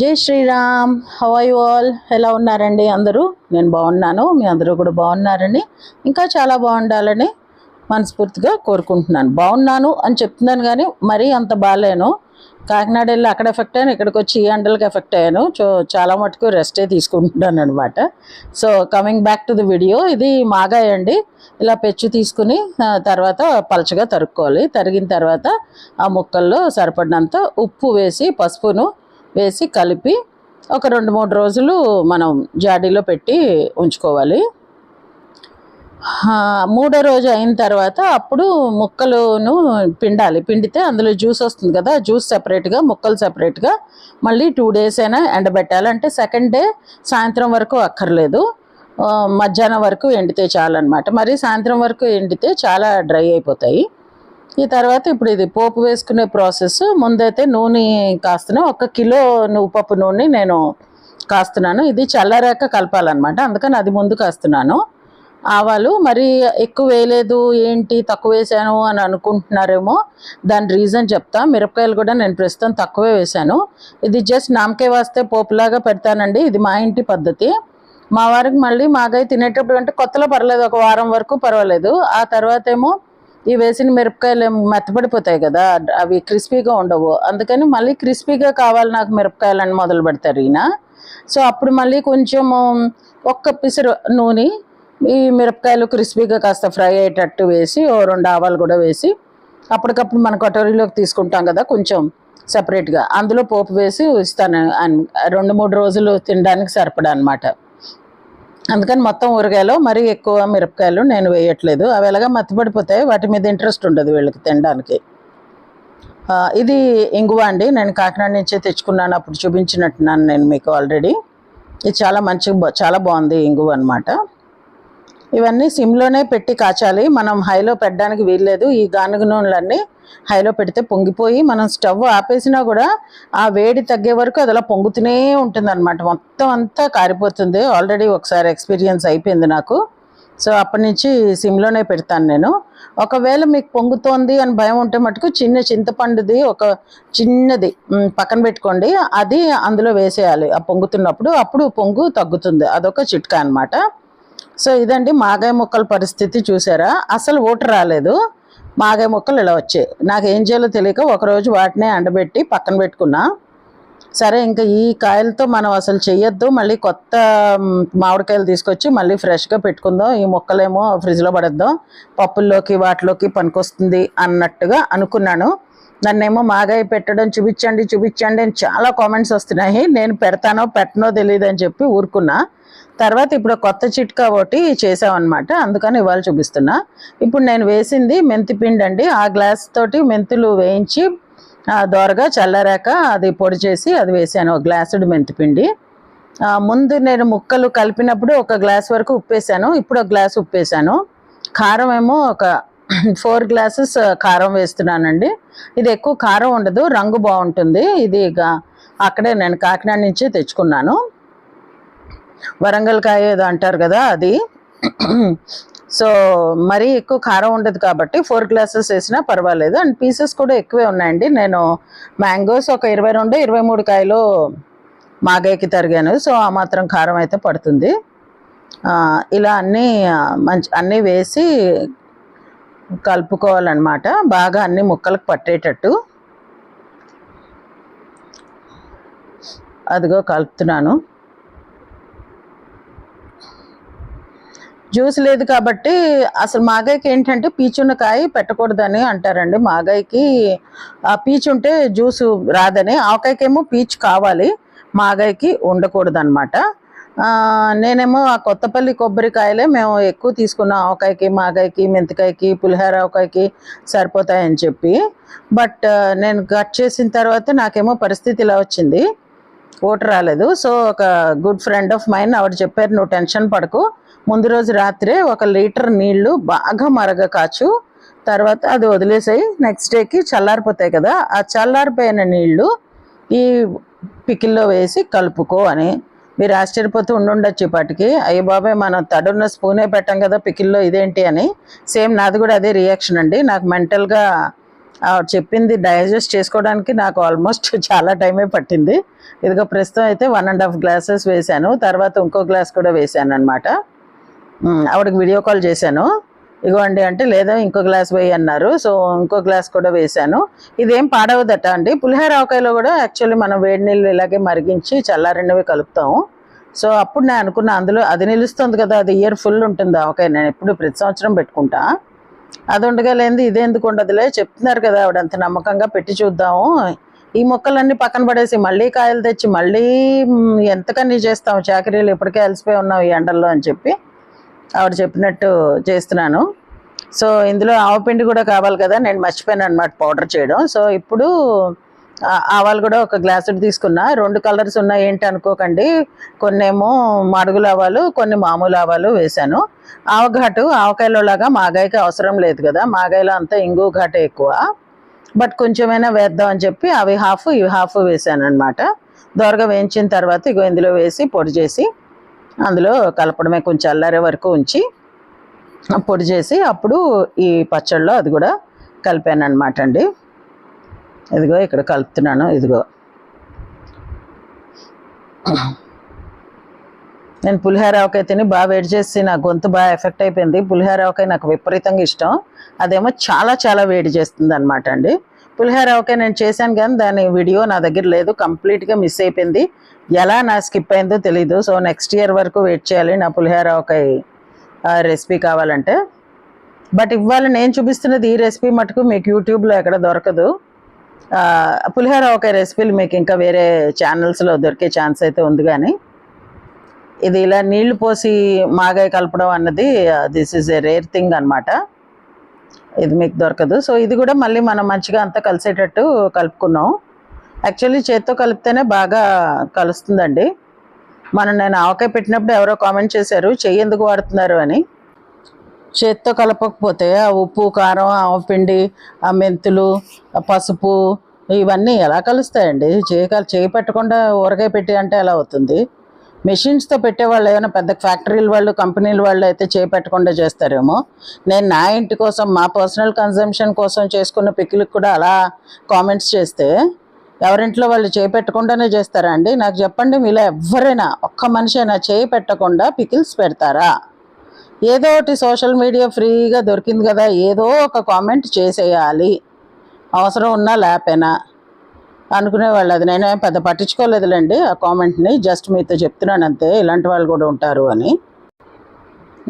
జై శ్రీరామ్. హవై ఆల్ ఎలా ఉన్నారండి అందరూ? నేను బాగున్నాను. మీ అందరూ కూడా బాగున్నారని ఇంకా చాలా బాగుండాలని మనస్ఫూర్తిగా కోరుకుంటున్నాను. బాగున్నాను అని చెప్తున్నాను కానీ మరీ అంత బాగాలేను. కాకినాడ వెళ్ళి అక్కడ ఎఫెక్ట్ అయ్యాను ఇక్కడికి వచ్చి ఈ ఎండలకి ఎఫెక్ట్ అయ్యాను. సో చాలా మటుకు రెస్టే తీసుకుంటున్నాను అనమాట so coming back to the video ఇది మాగాయ అండి. ఇలా పెచ్చు తీసుకుని తర్వాత పలచగా తరుక్కోవాలి. తరిగిన తర్వాత ఆ ముక్కల్లో సరిపడినంత ఉప్పు వేసి పసుపును వేసి కలిపి ఒక రెండు మూడు రోజులు మనం జాడీలో పెట్టి ఉంచుకోవాలి. మూడో రోజు అయిన తర్వాత అప్పుడు ముక్కలను పిండాలి. పిండితే అందులో జ్యూస్ వస్తుంది కదా జ్యూస్ సెపరేట్గా ముక్కలు సెపరేట్గా మళ్ళీ టూ డేస్ అయినా ఎండబెట్టాలి. అంటే సెకండ్ డే సాయంత్రం వరకు అక్కర్లేదు. మధ్యాహ్నం వరకు ఎండితే చాలన్నమాట. మరి సాయంత్రం వరకు ఎండితే చాలా డ్రై అయిపోతాయి. ఈ తర్వాత ఇప్పుడు ఇది పోపు వేసుకునే ప్రాసెస్. ముందైతే నూనె కాస్తున్నా ఒక కిలో నువ్వుపప్పు నూనె నేను కాస్తున్నాను. ఇది చల్లారాక కలపాలన్నమాట. అందుకని అది ముందు కాస్తున్నాను. ఆవాలు మరి ఎక్కువ వేయలేదు ఏంటి తక్కువ వేసాను అని అనుకుంటున్నారేమో దాని రీజన్ చెప్తా. మిరపకాయలు కూడా నేను ప్రస్తుతం తక్కువే వేశాను ఇది జస్ట్ నామకే వాస్తే పోపులాగా పెడతానండి. ఇది మా ఇంటి పద్ధతి. మా వారికి మళ్ళీ మాగాయ తినేటప్పుడు అంటే కొత్తలో పర్లేదు ఒక వారం వరకు పర్వాలేదు. ఆ తర్వాత ఏమో ఈ వేసిన మిరపకాయలు మెత్తబడిపోతాయి మెత్తపడిపోతాయి కదా అవి క్రిస్పీగా ఉండవు. అందుకని మళ్ళీ క్రిస్పీగా కావాలి నాకు మిరపకాయలు అని మొదలు పెడతారు ఈయన. సో అప్పుడు మళ్ళీ కొంచెం ఒక్క పిసరు నూనె ఈ మిరపకాయలు క్రిస్పీగా కాస్త ఫ్రై అయ్యేటట్టు వేసి ఓ రెండు ఆవాలు కూడా వేసి అప్పటికప్పుడు మన కటోరీలోకి తీసుకుంటాం కదా కొంచెం సపరేట్గా అందులో పోపు వేసి ఇస్తాను. రెండు మూడు రోజులు తినడానికి సరిపడా అనమాట అందుకని మొత్తం ఊరగాయలు మరీ ఎక్కువ మిరపకాయలు నేను వేయట్లేదు. అవి ఎలాగా మత్తిపడిపోతాయి వాటి మీద ఇంట్రెస్ట్ ఉండదు వీళ్ళకి తినడానికి. ఇది ఇంగువ అండి. నేను కాకినాడ నుంచే తెచ్చుకున్నాను. అప్పుడు చూపించినట్టున్నాను నేను మీకు ఆల్రెడీ. ఇది చాలా మంచి చాలా బాగుంది ఇంగువ అనమాట ఇవన్నీ సిమ్లోనే పెట్టి కాచాలి. మనం హైలో పెట్టడానికి వీల్లేదు. ఈ గానుగ నూనెలన్నీ హైలో పెడితే పొంగిపోయి మనం స్టవ్ ఆపేసినా కూడా ఆ వేడి తగ్గే వరకు అది అలా పొంగుతూనే ఉంటుంది అనమాట మొత్తం అంతా కారిపోతుంది. ఆల్రెడీ ఒకసారి ఎక్స్పీరియన్స్ అయిపోయింది నాకు. సో అప్పటి నుంచి సిమ్లోనే పెడతాను నేను. ఒకవేళ మీకు పొంగుతోంది అని భయం ఉంటే మటుకు చిన్న చింతపండుది ఒక చిన్నది పక్కన పెట్టుకోండి. అది అందులో వేసేయాలి. ఆ పొంగుతున్నప్పుడు అప్పుడు పొంగు తగ్గుతుంది. అదొక చిట్కా అన్నమాట. సో ఇదండి మాగాయ మొక్కల పరిస్థితి చూసారా? అసలు ఓటు రాలేదు. మాగాయ మొక్కలు ఇలా వచ్చాయి. నాకు ఏం చేయాలో తెలియక ఒకరోజు వాటిని ఎండబెట్టి పక్కన పెట్టుకున్నా. సరే ఇంకా ఈ కాయలతో మనం అసలు చెయ్యొద్దు. మళ్ళీ కొత్త మామిడికాయలు తీసుకొచ్చి మళ్ళీ ఫ్రెష్గా పెట్టుకుందాం. ఈ మొక్కలేమో ఫ్రిడ్జ్లో పడేద్దాం. పప్పుల్లోకి వాటిలోకి పనికొస్తుంది అన్నట్టుగా అనుకున్నాను. నన్నేమో మాగాయ పెట్టడం చూపించండి చూపించండి అని చాలా కామెంట్స్ వస్తున్నాయి. నేను పెడతానో పెట్టనో తెలియదు అని చెప్పి ఊరుకున్నా. తర్వాత ఇప్పుడు కొత్త చిట్కా ఒకటి చేసామన్నమాట అందుకని ఇవాళ చూపిస్తున్నా. ఇప్పుడు నేను వేసింది మెంతి పిండి అండి. ఆ గ్లాస్ తోటి మెంతులు వేయించి దోరగా చల్లరాక అది పొడి చేసి అది వేసాను. ఒక గ్లాసుడు మెంతిపిండి ముందు నేను ముక్కలు కలిపినప్పుడు ఒక గ్లాస్ వరకు ఉప్పేసాను. ఇప్పుడు ఒక గ్లాస్ ఉప్పేసాను. కారం ఏమో ఒక ఫోర్ గ్లాసెస్ కారం వేస్తున్నానండి. ఇది ఎక్కువ కారం ఉండదు రంగు బాగుంటుంది. ఇది అక్కడే నేను కాకినాడ నుంచి తెచ్చుకున్నాను. వరంగల్ కాయ ఏదో అంటారు కదా అది. సో మరీ ఎక్కువ కారం ఉండదు కాబట్టి ఫోర్ గ్లాసెస్ వేసినా పర్వాలేదు. అండ్ పీసెస్ కూడా ఎక్కువే ఉన్నాయండి. నేను మ్యాంగోస్ ఒక ఇరవై రెండు ఇరవై మూడు కాయలు మాగాయకి తరిగాను. సో ఆ మాత్రం కారం అయితే పడుతుంది. ఇలా అన్నీ మంచి అన్నీ వేసి కలుపుకోవాలన్నమాట. బాగా అన్ని ముక్కలకు పట్టేటట్టు. అదిగో కలుపుతున్నాను. జ్యూస్ లేదు కాబట్టి అసలు మాగాయకి ఏంటంటే పీచున్న కాయ పెట్టకూడదని అంటారండి. మాగాయకి ఆ పీచు ఉంటే జ్యూస్ రాదని. ఆవకాయకేమో పీచు కావాలి. మాగాయకి ఉండకూడదు అనమాట నేనేమో ఆ కొత్తపల్లి కొబ్బరికాయలే మేము ఎక్కువ తీసుకున్నాం. ఆవకాయకి మాగాయకి మెంతికాయకి పులిహోర ఆవకాయకి సరిపోతాయని చెప్పి. బట్ నేను కట్ చేసిన తర్వాత నాకేమో పరిస్థితి ఇలా వచ్చింది. ఓటు రాలేదు. సో ఒక గుడ్ ఫ్రెండ్ ఆఫ్ మైన్ ఆవిడ చెప్పారు నువ్వు టెన్షన్ పడకు. ముందు రోజు రాత్రే ఒక లీటర్ నీళ్ళు బాగా మరగ కాచు. తర్వాత అది వదిలేసాయి. నెక్స్ట్ డేకి చల్లారిపోతాయి కదా. ఆ చల్లారిపోయిన నీళ్ళు ఈ పికిల్లో వేసి కలుపుకో అని. మీరు ఆశ్చర్యపోతూ ఉండుండొచ్చు ఇప్పటికి. అయ్యో బాబాయ్ మనం తడున్న స్పూనే పెట్టాం కదా పికిల్లో ఇదేంటి అని. సేమ్ నాది కూడా అదే రియాక్షన్ అండి. నాకు మెంటల్గా ఆవిడ చెప్పింది డైజెస్ట్ చేసుకోవడానికి నాకు ఆల్మోస్ట్ చాలా టైమే పట్టింది. ఇదిగో ప్రస్తుతం అయితే వన్ అండ్ హాఫ్ గ్లాసెస్ వేశాను. తర్వాత ఇంకో గ్లాస్ కూడా వేశాను అనమాట ఆవిడకి వీడియో కాల్ చేశాను. ఇగోండి అంటే లేదా ఇంకో గ్లాస్ వేయి అన్నారు. సో ఇంకో గ్లాస్ కూడా వేశాను. ఇదేం పాడవదట అండి. పులిహోర ఆవకాయలో కూడా యాక్చువల్లీ మనం వేడి నీళ్ళు ఇలాగే మరిగించి చల్లారినవి కలుపుతాము. సో అప్పుడు నేను అనుకున్న అందులో అది నిలుస్తుంది కదా అది ఇయర్ ఫుల్ ఉంటుంది ఆవకాయ. నేను ఎప్పుడు ప్రతి సంవత్సరం పెట్టుకుంటా. అది ఉండగా లేనిది ఇదే ఎందుకు ఉండదులే? చెప్తున్నారు కదా ఆవిడ అంత నమ్మకంగా పెట్టి చూద్దాము. ఈ మొక్కలన్నీ పక్కన పడేసి మళ్ళీ కాయలు తెచ్చి మళ్ళీ ఎంతకన్నీ చేస్తాం చాకరీలు ఇప్పటికే అలసిపోయి ఉన్నాం ఈ ఎండల్లో అని చెప్పి. ఆవిడ చెప్పినట్టు చేస్తున్నాను. సో ఇందులో ఆవపిండి కూడా కావాలి కదా నేను మర్చిపోయాను అనమాట పౌడర్ చేయడం. సో ఇప్పుడు ఆవాలు కూడా ఒక గ్లాసు తీసుకున్నా. రెండు కలర్స్ ఉన్నాయి ఏంటి అనుకోకండి. కొన్నేమో మడుగులు ఆవాలు కొన్ని మామూలు ఆవాలు వేశాను. ఆవఘాటు ఆవకాయలో లాగా మాగాయకి అవసరం లేదు కదా మాగాయలో అంతా ఇంగు ఘాటు ఎక్కువ. బట్ కొంచెమైనా వేద్దాం అని చెప్పి అవి హాఫ్ ఇవి హాఫ్ వేసాను అనమాట దోరగా వేయించిన తర్వాత ఇగో ఇందులో వేసి పొడి చేసి అందులో కలపడమే కొంచెం అల్లారే వరకు ఉంచి పొడి చేసి అప్పుడు ఈ పచ్చడిలో అది కూడా కలిపాను అనమాట అండి. ఇదిగో ఇక్కడ కలుపుతున్నాను ఇదిగో. నేను పులిహోర ఆవకాయ తిని బాగా వేడి చేసి నా గొంతు బాగా ఎఫెక్ట్ అయిపోయింది. పులిహోర ఆవకాయ నాకు విపరీతంగా ఇష్టం. అదేమో చాలా చాలా వేడి చేస్తుంది అనమాట అండి. పులిహోర ఆవకాయ నేను చేశాను కానీ దాని వీడియో నా దగ్గర లేదు కంప్లీట్గా మిస్ అయిపోయింది. ఎలా నా స్కిప్ అయిందో తెలీదు. సో నెక్స్ట్ ఇయర్ వరకు వెయిట్ చేయాలి. నా పులిహోర ఒక రెసిపీ కావాలంటే. బట్ ఇవాళ నేను చూపిస్తున్నది ఈ రెసిపీ మటుకు మీకు యూట్యూబ్లో ఎక్కడ దొరకదు. పులిహోర ఒక రెసిపీలు మీకు ఇంకా వేరే ఛానల్స్లో దొరికే ఛాన్స్ అయితే ఉంది కానీ ఇది ఇలా నీళ్ళు పోసి మాగాయ కలపడం అన్నది this is a rare thing అన్నమాట. ఇది మీకు దొరకదు. సో ఇది కూడా మళ్ళీ మనం మంచిగా అంతా కలిసేటట్టు కలుపుకున్నాం. యాక్చువల్లీ చేత్తో కలిపితేనే బాగా కలుస్తుందండి. మనం నేను ఆవకాయ పెట్టినప్పుడు ఎవరో కామెంట్ చేశారు చెయ్యి ఎందుకు వాడుతున్నారు? అని. చేత్తో కలపకపోతే ఆ ఉప్పు కారం ఆవపిండి ఆ మెంతులు ఆ పసుపు ఇవన్నీ ఎలా కలుస్తాయండి? చేయి చేయి పెట్టకుండా ఊరగాయ పెట్టి అంటే ఎలా అవుతుంది? మెషిన్స్తో పెట్టేవాళ్ళు ఏమైనా పెద్ద ఫ్యాక్టరీల వాళ్ళు కంపెనీల వాళ్ళు అయితే చేయి పెట్టకుండా చేస్తారేమో. నేను నా ఇంటి కోసం మా పర్సనల్ కన్జంప్షన్ కోసం చేసుకున్న పిక్లకు కూడా అలా కామెంట్స్ చేస్తే ఎవరింట్లో వాళ్ళు చేయి పెట్టకుండానే చేస్తారా అండి? నాకు చెప్పండి మీలో ఎవరైనా ఒక్క మనిషి అయినా చేయి పెట్టకుండా పికిల్స్ పెడతారా? ఏదో ఒకటి సోషల్ మీడియా ఫ్రీగా దొరికింది కదా ఏదో ఒక కామెంట్ చేసేయాలి. అవసరం ఉన్నా లేపేనా అనుకునేవాళ్ళు అది నేనే పెద్ద పట్టించుకోలేదులేండి ఆ కామెంట్ని జస్ట్ మీతో చెప్తున్నాను అంతే ఇలాంటి వాళ్ళు కూడా ఉంటారు అని.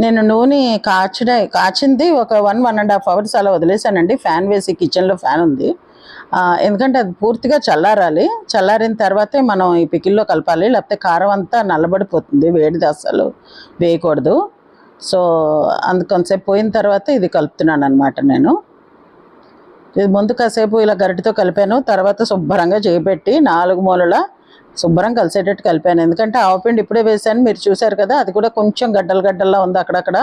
నేను నూనె కాచిన కాచింది ఒక one one and half hours అలా వదిలేసానండి ఫ్యాన్ వేసి కిచెన్లో ఫ్యాన్ ఉంది. ఎందుకంటే అది పూర్తిగా చల్లారాలి. చల్లారిన తర్వాతే మనం ఈ పికిల్లో కలపాలి. లేకపోతే కారం అంతా నల్లబడిపోతుంది వేడిది అసలు వేయకూడదు. సో అందుకొంతసేపు పోయిన తర్వాత ఇది కలుపుతున్నాను అనమాట నేను. ఇది ముందు కాసేపు ఇలా గరిటతో కలిపాను. తర్వాత శుభ్రంగా చేపెట్టి నాలుగు మూలల శుభ్రం కలిసేటట్టు కలిపాను. ఎందుకంటే ఆవపిండి ఇప్పుడే వేసాను మీరు చూశారు కదా అది కూడా కొంచెం గడ్డలు గడ్డల్లా ఉంది అక్కడక్కడ.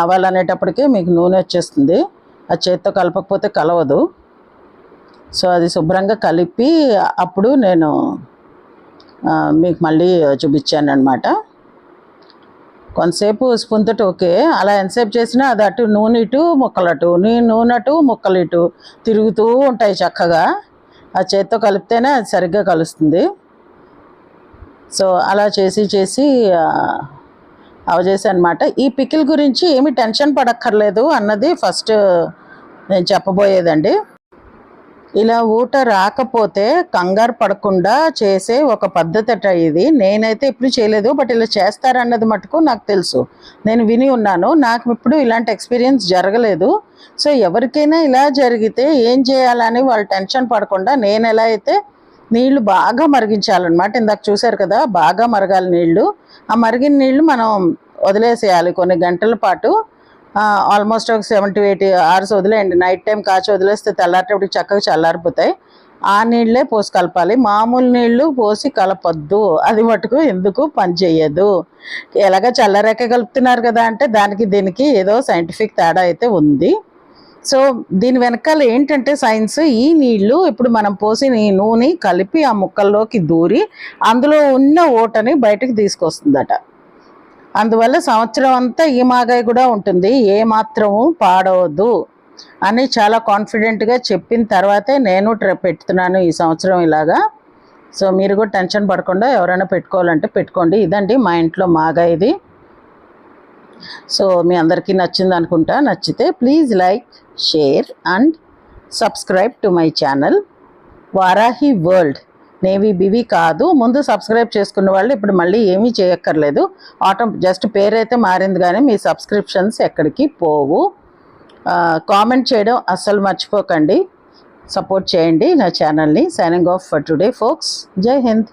ఆవాలనేటప్పటికే మీకు నూనె వచ్చేస్తుంది. ఆ చేత్తో కలపకపోతే కలవదు. సో అది శుభ్రంగా కలిపి అప్పుడు నేను మీకు మళ్ళీ చూపించాను అనమాట కొంతసేపు స్పూన్ ఓకే. అలా ఎంతసేపు చేసినా అది అటు నూనె ఇటు ముక్కలు అటు. నీ నూనె అటు ముక్కలు ఇటు తిరుగుతూ ఉంటాయి చక్కగా. ఆ చేత్తో కలిపితేనే అది సరిగ్గా కలుస్తుంది. సో అలా చేసి చేసి అవజేసి అనమాట ఈ పికిల్ గురించి ఏమి టెన్షన్ పడక్కర్లేదు అన్నది ఫస్ట్ నేను చెప్పబోయేదండి. ఇలా ఊట రాకపోతే కంగారు పడకుండా చేసే ఒక పద్ధతి అట ఇది. నేనైతే ఎప్పుడు చేయలేదు బట్ ఇలా చేస్తారన్నది మటుకు నాకు తెలుసు. నేను విని ఉన్నాను. నాకు ఇప్పుడు ఇలాంటి ఎక్స్పీరియన్స్ జరగలేదు. సో ఎవరికైనా ఇలా జరిగితే ఏం చేయాలని వాళ్ళు టెన్షన్ పడకుండా నేను ఎలా అయితే నీళ్ళు బాగా మరిగించాలన్నమాట. ఇందాక చూశారు కదా బాగా మరగాలి నీళ్ళు. ఆ మరిగిన నీళ్ళు మనం వదిలేసేయాలి కొన్ని గంటల పాటు. ఆల్మోస్ట్ ఒక సెవెంటీ ఎయిట్ అవర్స్ వదిలేయండి. నైట్ టైం కాచి వదిలేస్తే తెల్లారేటప్పుడు చక్కగా చల్లారిపోతాయి. ఆ నీళ్ళే పోసి కలపాలి. మామూలు నీళ్ళు పోసి కలపొద్దు. అది మటుకు ఎందుకు? పనిచేయదు ఎలాగ చల్లరేక కలుపుతున్నారు కదా అంటే దానికి దీనికి ఏదో సైంటిఫిక్ తేడా అయితే ఉంది. సో దీని వెనకాల ఏంటంటే సైన్స్ ఈ నీళ్ళు ఇప్పుడు మనం పోసిన ఈ నూనె కలిపి ఆ ముక్కల్లోకి దూరి అందులో ఉన్న ఓటని బయటకు తీసుకొస్తుందట. అందువల్ల సంవత్సరం అంతా ఈ మాగాయ కూడా ఉంటుంది. ఏ మాత్రము పాడవద్దు అని చాలా కాన్ఫిడెంట్గా చెప్పిన తర్వాతే నేను పెడుతున్నాను ఈ సంవత్సరం ఇలాగా. సో మీరు కూడా టెన్షన్ పడకుండా ఎవరైనా పెట్టుకోవాలంటే పెట్టుకోండి. ఇదండి మా ఇంట్లో మాగా ఇది. సో మీ అందరికీ నచ్చింది అనుకుంటా. నచ్చితే please like share and subscribe to my channel Varahi world navy బివి కాదు. ముందు సబ్స్క్రైబ్ చేసుకున్న వాళ్ళు ఇప్పుడు మళ్ళీ ఏమీ చేయక్కర్లేదు. ఆటో జస్ట్ పేరైతే మారింది కానీ మీ సబ్స్క్రిప్షన్స్ ఎక్కడికి పోవు. కామెంట్ చేయడం అస్సలు మర్చిపోకండి. సపోర్ట్ చేయండి నా ఛానల్ని signing off for today folks Jai Hind